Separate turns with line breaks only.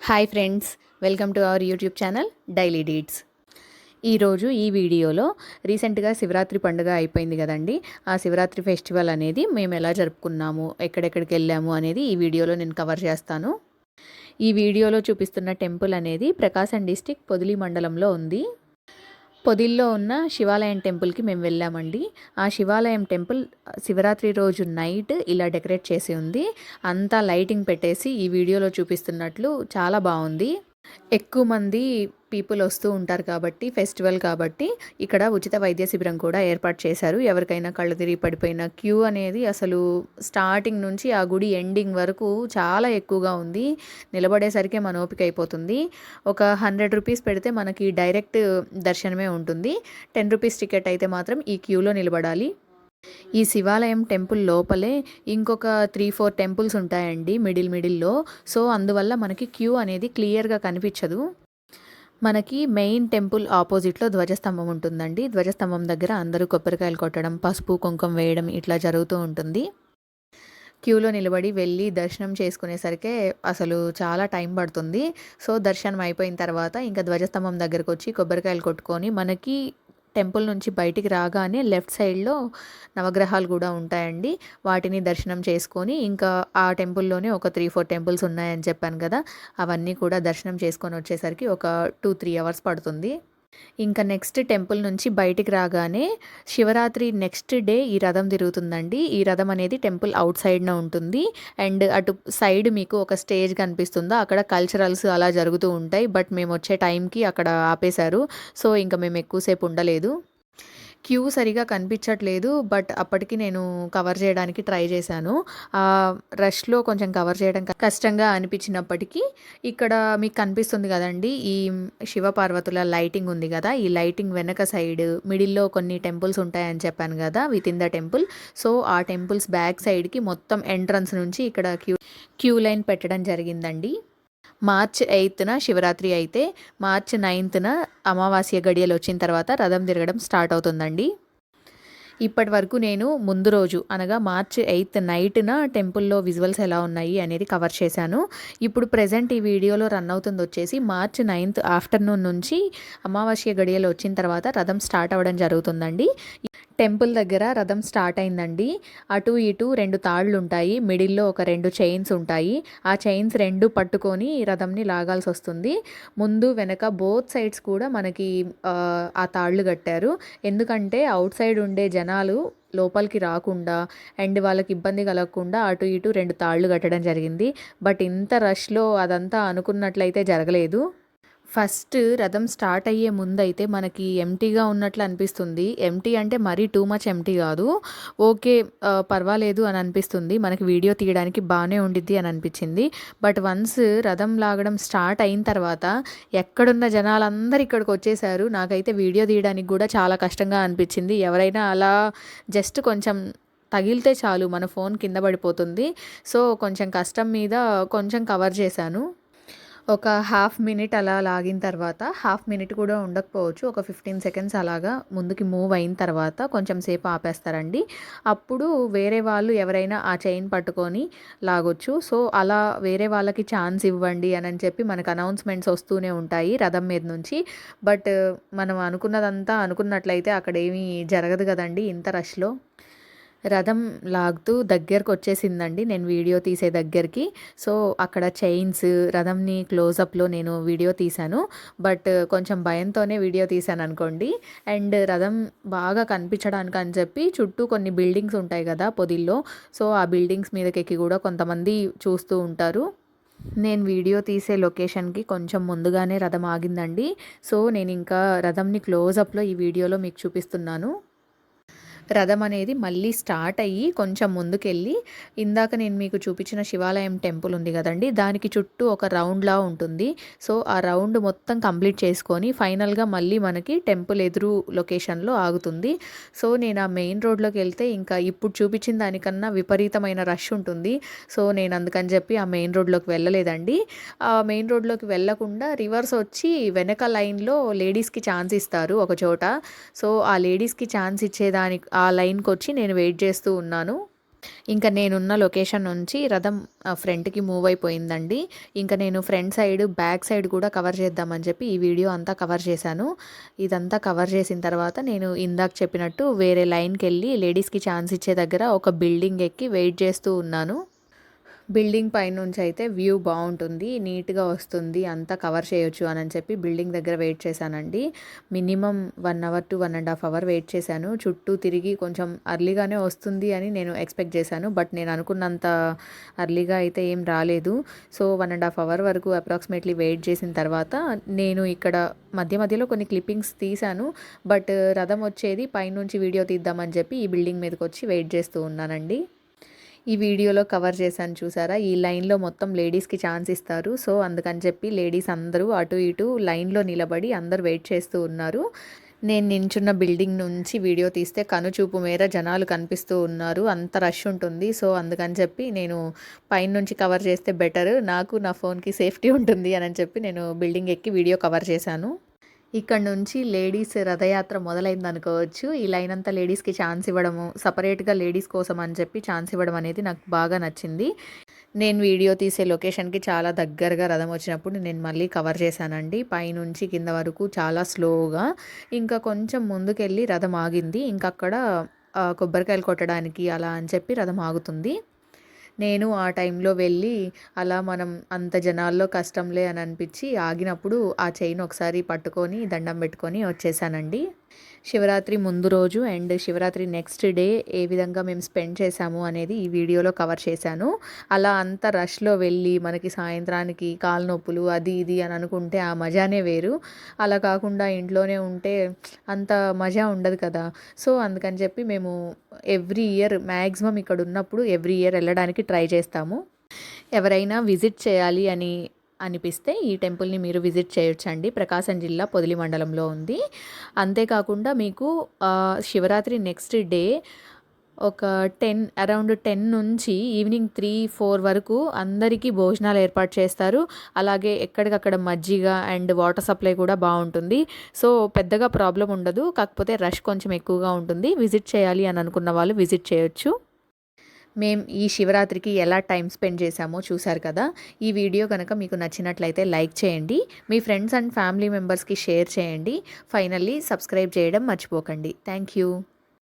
Hi friends welcome to our YouTube channel daily deeds ఈరోజు ఈ వీడియోలో రీసెంట్గా శివరాత్రి పండుగ అయిపోయింది కదండి. ఆ శివరాత్రి ఫెస్టివల్ అనేది మేము ఎలా జరుపుకున్నాము ఎక్కడెక్కడికి వెళ్ళాము అనేది ఈ వీడియోలో నేను కవర్ చేస్తాను. ఈ వీడియోలో చూపిస్తున్న టెంపుల్ అనేది ప్రకాశం డిస్టిక్ పొదిలి మండలంలో ఉంది. పొదిల్లో ఉన్న శివాలయం టెంపుల్కి మేము వెళ్ళామండి. ఆ శివాలయం టెంపుల్ శివరాత్రి రోజు నైట్ ఇలా డెకరేట్ చేసి ఉంది. అంతా లైటింగ్ పెట్టేసి ఈ వీడియోలో చూపిస్తున్నట్లు చాలా బాగుంది. ఎక్కువ మంది పీపుల్ వస్తూ ఉంటారు కాబట్టి ఫెస్టివల్ కాబట్టి ఇక్కడ ఉచిత వైద్య శిబిరం కూడా ఏర్పాటు చేశారు. ఎవరికైనా కళ్ళు తిరిగి పడిపోయిన క్యూ అనేది అసలు స్టార్టింగ్ నుంచి ఆ గుడి ఎండింగ్ వరకు చాలా ఎక్కువగా ఉంది. నిలబడేసరికి మన ఓపిక అయిపోతుంది. ఒక హండ్రెడ్ రూపీస్ పెడితే మనకి డైరెక్ట్ దర్శనమే ఉంటుంది. టెన్ రూపీస్ టికెట్ అయితే మాత్రం ఈ క్యూలో నిలబడాలి. ఈ శివాలయం టెంపుల్ లోపలే ఇంకొక త్రీ ఫోర్ టెంపుల్స్ ఉంటాయండి మిడిల్ మిడిల్లో. సో అందువల్ల మనకి క్యూ అనేది క్లియర్గా కనిపించదు. మనకి మెయిన్ టెంపుల్ ఆపోజిట్లో ధ్వజస్తంభం ఉంటుందండి. ధ్వజస్తంభం దగ్గర అందరూ కొబ్బరికాయలు కొట్టడం పసుపు కుంకుమ వేయడం ఇట్లా జరుగుతూ ఉంటుంది. క్యూలో నిలబడి వెళ్ళి దర్శనం చేసుకునేసరికి అసలు చాలా టైం పడుతుంది. సో దర్శనం అయిపోయిన తర్వాత ఇంకా ధ్వజస్తంభం దగ్గరకు వచ్చి కొబ్బరికాయలు కొట్టుకొని మనకి టెంపుల్ నుంచి బయటికి రాగానే లెఫ్ట్ సైడ్లో నవగ్రహాలు కూడా ఉంటాయండి. వాటిని దర్శనం చేసుకొని ఇంకా ఆ టెంపుల్లోనే ఒక త్రీ ఫోర్ టెంపుల్స్ ఉన్నాయని చెప్పాను కదా అవన్నీ కూడా దర్శనం చేసుకొని వచ్చేసరికి ఒక టూ త్రీ అవర్స్ పడుతుంది. ఇంకా నెక్స్ట్ టెంపుల్ నుంచి బయటికి రాగానే శివరాత్రి నెక్స్ట్ డే ఈ రథం తిరుగుతుందండి. ఈ రథం అనేది టెంపుల్ అవుట్ సైడ్న ఉంటుంది. అండ్ అటు సైడ్ మీకు ఒక స్టేజ్ కనిపిస్తుందో? అక్కడ కల్చరల్స్ అలా జరుగుతూ ఉంటాయి. బట్ మేము వచ్చే టైంకి అక్కడ ఆపేశారు. సో ఇంకా మేము ఎక్కువసేపు ఉండలేదు. క్యూ సరిగా కనిపించట్లేదు బట్ అప్పటికి నేను కవర్ చేయడానికి ట్రై చేశాను. రష్లో కొంచెం కవర్ చేయడం కష్టంగా అనిపించినప్పటికీ ఇక్కడ మీకు కనిపిస్తుంది కదండి ఈ శివపార్వతుల లైటింగ్ ఉంది కదా ఈ లైటింగ్ వెనక సైడ్ మిడిల్లో కొన్ని టెంపుల్స్ ఉంటాయని చెప్పాను కదా with in the temple. So ఆ టెంపుల్స్ బ్యాక్ సైడ్కి మొత్తం ఎంట్రన్స్ నుంచి ఇక్కడ క్యూ క్యూ లైన్ పెట్టడం జరిగిందండి. మార్చ్ ఎయిత్న శివరాత్రి అయితే మార్చ్ నైన్త్న అమావాస్య గడియలు వచ్చిన తర్వాత రథం తిరగడం స్టార్ట్ అవుతుందండి. ఇప్పటి వరకు నేను ముందు రోజు అనగా మార్చ్ ఎయిత్ నైట్న టెంపుల్లో విజువల్స్ ఎలా ఉన్నాయి అనేది కవర్ చేశాను. ఇప్పుడు ప్రజెంట్ ఈ వీడియోలో రన్ అవుతుంది వచ్చేసి మార్చ్ నైన్త్ ఆఫ్టర్నూన్ నుంచి అమావాస్య గడియలు వచ్చిన తర్వాత రథం స్టార్ట్ అవ్వడం జరుగుతుందండి. టెంపుల్ దగ్గర రథం స్టార్ట్ అయిందండి. అటు ఇటు రెండు తాళ్ళు ఉంటాయి. మిడిల్లో ఒక రెండు చైన్స్ ఉంటాయి. ఆ చైన్స్ రెండు పట్టుకొని రథంని లాగాల్సి వస్తుంది. ముందు వెనక బోత్ సైడ్స్ కూడా మనకి ఆ తాళ్ళు కట్టారు. ఎందుకంటే అవుట్ సైడ్ ఉండే జనాలు లోపలికి రాకుండా అండ్ వాళ్ళకి ఇబ్బంది కలగకుండా అటు ఇటు రెండు తాళ్ళు కట్టడం జరిగింది. బట్ ఇంత రష్లో అదంతా అనుకున్నట్లయితే జరగలేదు. ఫస్ట్ రథం స్టార్ట్ అయ్యే ముందు అయితే మనకి ఎంటీగా ఉన్నట్లు అనిపిస్తుంది. ఎంటీ అంటే మరీ టూ మచ్ ఎంటీ కాదు. ఓకే పర్వాలేదు అని అనిపిస్తుంది. మనకి వీడియో తీయడానికి బాగానే ఉండిద్ది అని అనిపించింది. బట్ వన్స్ రథం లాగడం స్టార్ట్ అయిన తర్వాత ఎక్కడున్న జనాలందరూ ఇక్కడికి వచ్చేసారు. నాకైతే వీడియో తీయడానికి కూడా చాలా కష్టంగా అనిపించింది. ఎవరైనా అలా జస్ట్ కొంచెం తగిలితే చాలు మన ఫోన్ కింద పడిపోతుంది. సో కొంచెం కష్టం మీద కొంచెం కవర్ చేశాను. ఒక హాఫ్ మినిట్ అలా లాగిన తర్వాత హాఫ్ మినిట్ కూడా ఉండకపోవచ్చు. ఒక ఫిఫ్టీన్ సెకండ్స్ అలాగా ముందుకి మూవ్ అయిన తర్వాత కొంచెం సేపు ఆపేస్తారండి. అప్పుడు వేరే వాళ్ళు ఎవరైనా ఆ చైన్ పట్టుకొని లాగొచ్చు. సో అలా వేరే వాళ్ళకి ఛాన్స్ ఇవ్వండి అని చెప్పి మనకు అనౌన్స్మెంట్స్ వస్తూనే ఉంటాయి రథం మీద నుంచి. బట్ మనం అనుకున్నదంతా అనుకున్నట్లయితే అక్కడ ఏమీ జరగదు కదండి ఇంత రష్లో. రథం లాగుతూ దగ్గరకు వచ్చేసిందండి నేను వీడియో తీసే దగ్గరికి. సో అక్కడ చైన్స్ రథంని క్లోజప్లో నేను వీడియో తీశాను. బట్ కొంచెం భయంతోనే వీడియో తీశాను అనుకోండి. అండ్ రథం బాగా కనిపించడానికి అని చెప్పి చుట్టూ కొన్ని బిల్డింగ్స్ ఉంటాయి కదా పొదిల్లో. సో ఆ బిల్డింగ్స్ మీదకెక్కి కూడా కొంతమంది చూస్తూ ఉంటారు. నేను వీడియో తీసే లొకేషన్కి కొంచెం ముందుగానే రథం ఆగిందండి. సో నేను ఇంకా రథంని క్లోజప్లో ఈ వీడియోలో మీకు చూపిస్తున్నాను. రథం అనేది మళ్ళీ స్టార్ట్ అయ్యి కొంచెం ముందుకెళ్ళి ఇందాక నేను మీకు చూపించిన శివాలయం టెంపుల్ ఉంది కదండి దానికి చుట్టూ ఒక రౌండ్లా ఉంటుంది. సో ఆ రౌండ్ మొత్తం కంప్లీట్ చేసుకొని ఫైనల్గా మళ్ళీ మనకి టెంపుల్ ఎదురు లొకేషన్లో ఆగుతుంది. సో నేను ఆ మెయిన్ రోడ్లోకి వెళ్తే ఇంకా ఇప్పుడు చూపించిన దానికన్నా విపరీతమైన రష్ ఉంటుంది. సో నేను అందుకని చెప్పి ఆ మెయిన్ రోడ్లోకి వెళ్ళలేదండి. ఆ మెయిన్ రోడ్లోకి వెళ్ళకుండా రివర్స్ వచ్చి వెనక లైన్లో లేడీస్కి ఛాన్స్ ఇస్తారు ఒక చోట. సో ఆ లేడీస్కి ఛాన్స్ ఇచ్చేదానికి ఆ లైన్కి వచ్చి నేను వెయిట్ చేస్తూ ఉన్నాను. ఇంకా నేనున్న లొకేషన్ నుంచి రథం ఫ్రంట్కి మూవ్ అయిపోయిందండి. ఇంకా నేను ఫ్రంట్ సైడ్ బ్యాక్ సైడ్ కూడా కవర్ చేద్దామని చెప్పి ఈ వీడియో అంతా కవర్ చేశాను. ఇదంతా కవర్ చేసిన తర్వాత నేను ఇందాక చెప్పినట్టు వేరే లైన్కి వెళ్ళి లేడీస్కి ఛాన్స్ ఇచ్చే దగ్గర ఒక బిల్డింగ్ ఎక్కి వెయిట్ చేస్తూ ఉన్నాను. బిల్డింగ్ పైనుంచి అయితే వ్యూ బాగుంటుంది నీట్గా వస్తుంది అంతా కవర్ చేయొచ్చు అని చెప్పి బిల్డింగ్ దగ్గర వెయిట్ చేశానండి. Minimum one hour to one and half hour wait చేశాను. చుట్టూ తిరిగి కొంచెం అర్లీగానే వస్తుంది అని నేను ఎక్స్పెక్ట్ చేశాను. బట్ నేను అనుకున్నంత అర్లీగా అయితే ఏం రాలేదు. So one and half hour వరకు అప్రాక్సిమేట్లీ వెయిట్ చేసిన తర్వాత నేను ఇక్కడ మధ్య మధ్యలో కొన్ని క్లిప్పింగ్స్ తీశాను. బట్ రథం వచ్చేది పైనుంచి వీడియో తీద్దామని చెప్పి ఈ బిల్డింగ్ మీదకి వచ్చి వెయిట్ చేస్తూ ఉన్నానండి. ఈ వీడియోలో కవర్ చేశాను చూసారా? ఈ లైన్లో మొత్తం లేడీస్కి ఛాన్స్ ఇస్తారు. సో అందుకని చెప్పి లేడీస్ అందరూ అటు ఇటు లైన్లో నిలబడి అందరు వెయిట్ చేస్తూ ఉన్నారు. నేను నించున్న బిల్డింగ్ నుంచి వీడియో తీస్తే కనుచూపు మేర జనాలు కనిపిస్తూ ఉన్నారు. అంత రష్ ఉంటుంది. సో అందుకని చెప్పి నేను పైన నుంచి కవర్ చేస్తే బెటర్. నాకు నా ఫోన్కి సేఫ్టీ ఉంటుంది అని చెప్పి నేను బిల్డింగ్ ఎక్కి వీడియో కవర్ చేశాను. ఇక్కడ నుంచి లేడీస్ రథయాత్ర మొదలైంది అనుకోవచ్చు ఈ లైన్ అంతా లేడీస్కి ఛాన్స్ ఇవ్వడము సపరేట్గా లేడీస్ కోసం అని చెప్పి ఛాన్స్ ఇవ్వడం అనేది నాకు బాగా నచ్చింది. నేను వీడియో తీసే లొకేషన్కి చాలా దగ్గరగా రథం వచ్చినప్పుడు నేను మళ్ళీ కవర్ చేశానండి. పైనుంచి కింద వరకు చాలా స్లోగా ఇంకా కొంచెం ముందుకెళ్ళి రథం ఆగింది. ఇంకా అక్కడ కొబ్బరికాయలు కొట్టడానికి అలా అని చెప్పి రథం ఆగుతుంది. నేను ఆ టైంలో వెళ్ళి అలా మనం అంత జనాల్లో కష్టంలే అని అనిపించి ఆగినప్పుడు ఆ చైన్ ఒకసారి పట్టుకొని దండం పెట్టుకొని వచ్చేసానండి. శివరాత్రి ముందు రోజు అండ్ శివరాత్రి నెక్స్ట్ డే ఏ విధంగా మేము స్పెండ్ చేశాము అనేది ఈ వీడియోలో కవర్ చేశాను. అలా అంత రష్లో వెళ్ళి మనకి సాయంత్రానికి కాలు నొప్పులు అది ఇది అని అనుకుంటే ఆ మజానే వేరు. అలా కాకుండా ఇంట్లోనే ఉంటే అంత మజా ఉండదు కదా. సో అందుకని చెప్పి మేము ఎవ్రీ ఇయర్ మ్యాక్సిమం ఇక్కడ ఉన్నప్పుడు ఎవ్రీ ఇయర్ వెళ్ళడానికి ట్రై చేస్తాము. ఎవరైనా విజిట్ చేయాలి అని అనిపిస్తే ఈ టెంపుల్ని మీరు విజిట్ చేయొచ్చండి. ప్రకాశం జిల్లా పొదిలి మండలంలో ఉంది. అంతేకాకుండా మీకు శివరాత్రి నెక్స్ట్ డే ఒక టెన్ అరౌండ్ టెన్ నుంచి ఈవినింగ్ త్రీ ఫోర్ వరకు అందరికీ భోజనాలు ఏర్పాటు చేస్తారు. అలాగే ఎక్కడికక్కడ మజ్జిగ అండ్ వాటర్ సప్లై కూడా బాగుంటుంది. సో పెద్దగా ప్రాబ్లం ఉండదు. కాకపోతే రష్ కొంచెం ఎక్కువగా ఉంటుంది. విజిట్ చేయాలి అని అనుకున్న వాళ్ళు విజిట్ చేయొచ్చు. మేము ఈ శివరాత్రికి ఎలా టైం స్పెండ్ చేశామో చూశారు కదా. ఈ వీడియో కనుక మీకు నచ్చినట్లయితే లైక్ చేయండి. మీ ఫ్రెండ్స్ అండ్ ఫ్యామిలీ మెంబర్స్కి షేర్ చేయండి. ఫైనల్లీ సబ్స్క్రైబ్ చేయడం మర్చిపోకండి. Thank you.